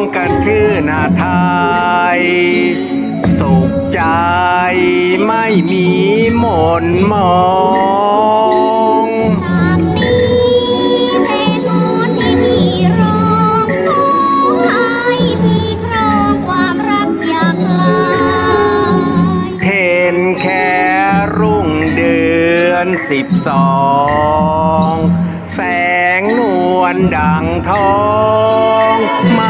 ของกันชื่อนาไทยสุขใจไม่มีหม่นมองจากนี้เพลงมนต์ที่พี่ร้องขอให้พี่ครองความรักอย่าคลายเห็นแค่รุ่งเดือนสิบสองแสงนวลดังทองมาทา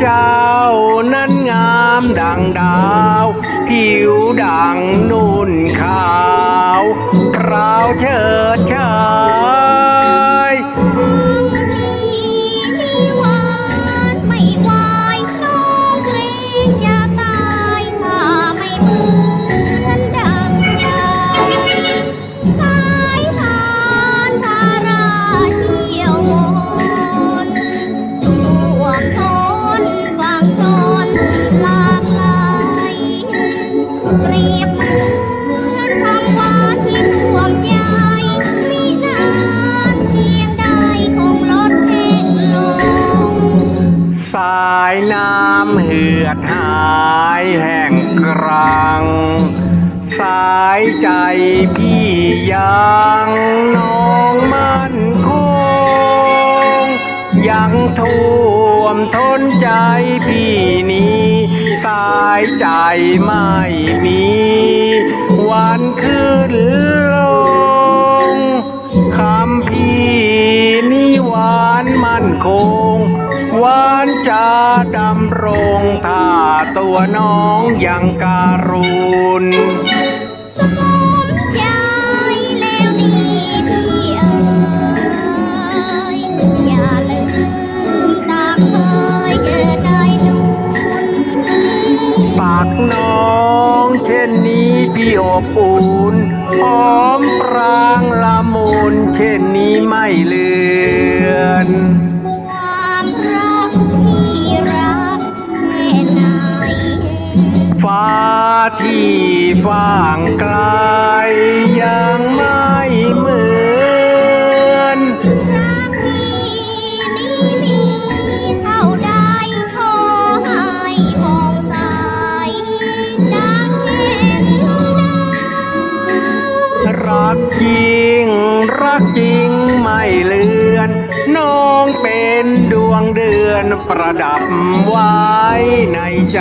เจ้านั้นงามดังดาว ผิวดังนุ่นขาวายน้ำเหือดหายแห่งกรัง สายใจพี่ยังน้องมั่นคง ยังท่วมทนใจพี่นี้ สายใจไม่มี วันขึ้นลงานจะดำรงถ้าตัวน้องยังการุณสมมใจแล้วดีพี่เอ๋ยอย่าลืมตามเคยเกิดได้นุ่นปากน้องเช่นนี้พี่อบอุ่นหอมปรางละมุนเช่นนี้ไม่เลือน ที่ฟ้างไกลยังไม่เหมือนรักที่นี้มีเท่าใดขอให้มองสายดังเช่นเดิมรักจริง รักจริงไม่เลือน น้องเป็นดวงเดือนประดับไว้ในใจ